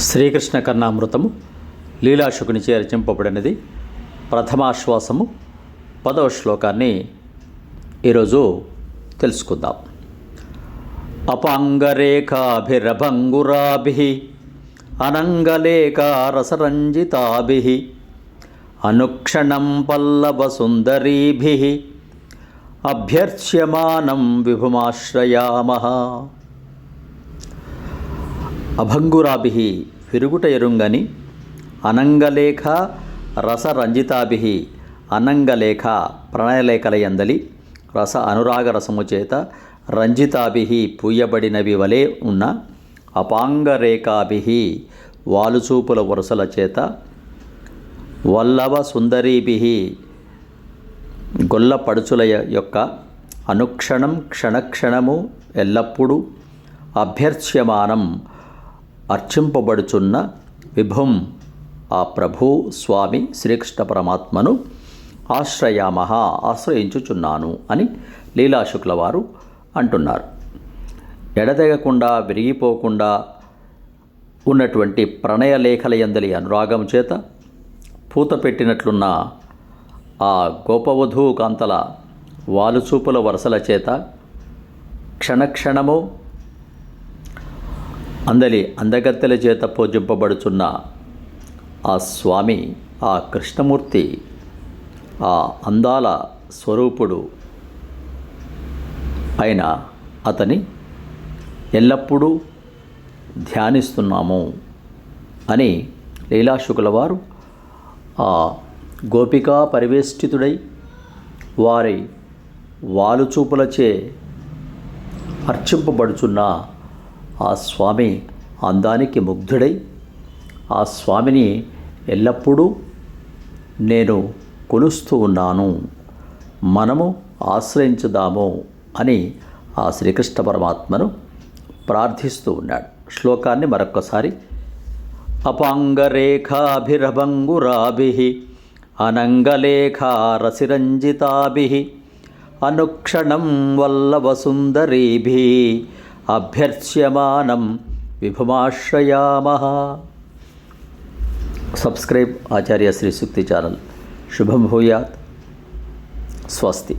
శ్రీకృష్ణ కర్ణామృతము లీలాశుకునిచే రచింపబడినది ప్రథమాశ్వాసము పదవ శ్లోకాన్ని ఈరోజు తెలుసుకుందాం. అపాంగరేఖాభిరభంగురాభి అనంగలేఖారసరంజితాభి అనుక్షణం పల్లవసుందరీభి అభ్యర్చ్యమానం విభుమాశ్రయామః. అభంగురాభి విరుగుట ఎరుంగని అనంగలేఖ రసరంజితాభి అనంగలేఖ ప్రణయలేఖలయందలి రస అనురాగ రసము చేత రంజితాభి పూయబడినవి వలె ఉన్న అపాంగరేఖాభి వాలుచూపుల వరుసల చేత వల్లవ సుందరీభి గొల్లపడుచుల యొక్క అనుక్షణం క్షణక్షణము ఎల్లప్పుడూ అభ్యర్చ్యమానం అర్చింపబడుచున్న విభుం ఆ ప్రభు స్వామి శ్రీకృష్ణ పరమాత్మను ఆశ్రయామహ ఆశ్రయించుచున్నాను అని లీలాశుక్ల వారు అంటున్నారు. ఎడతెగకుండా విరిగిపోకుండా ఉన్నటువంటి ప్రణయలేఖల ఎందలి అనురాగం చేత పూత పెట్టినట్లున్న ఆ గోపవధూ కాంతల వాలుచూపుల వరసల చేత క్షణక్షణము అందలి అందగత్తెల చేత పూజింపబడుచున్న ఆ స్వామి ఆ కృష్ణమూర్తి ఆ అందాల స్వరూపుడు అయిన అతని ఎల్లప్పుడూ ధ్యానిస్తున్నాము అని లీలాశుకుల వారు ఆ గోపికా పరివేష్టితుడై వారి వాలుచూపులచే అర్చింపబడుచున్న ఆ స్వామి అందానికి ముగ్ధుడై ఆ స్వామిని ఎల్లప్పుడూ నేను కొలుస్తూ ఉన్నాను. మనము ఆశ్రయించుదాము అని ఆ శ్రీకృష్ణ పరమాత్మను ప్రార్థిస్తూ ఉన్నాడు. శ్లోకాన్ని మరొక్కసారి. అపాంగరేఖాభిరభంగురాభి అనంగలేఖారసిరంజితాభి అనుక్షణం వల్లవసుందరీభి अभ्यर्च्यमानं विभुमाश्रयामः सब्स्क्रैब् आचार्य श्री सुक्ति चानल् शुभं भूयात्। स्वस्ति।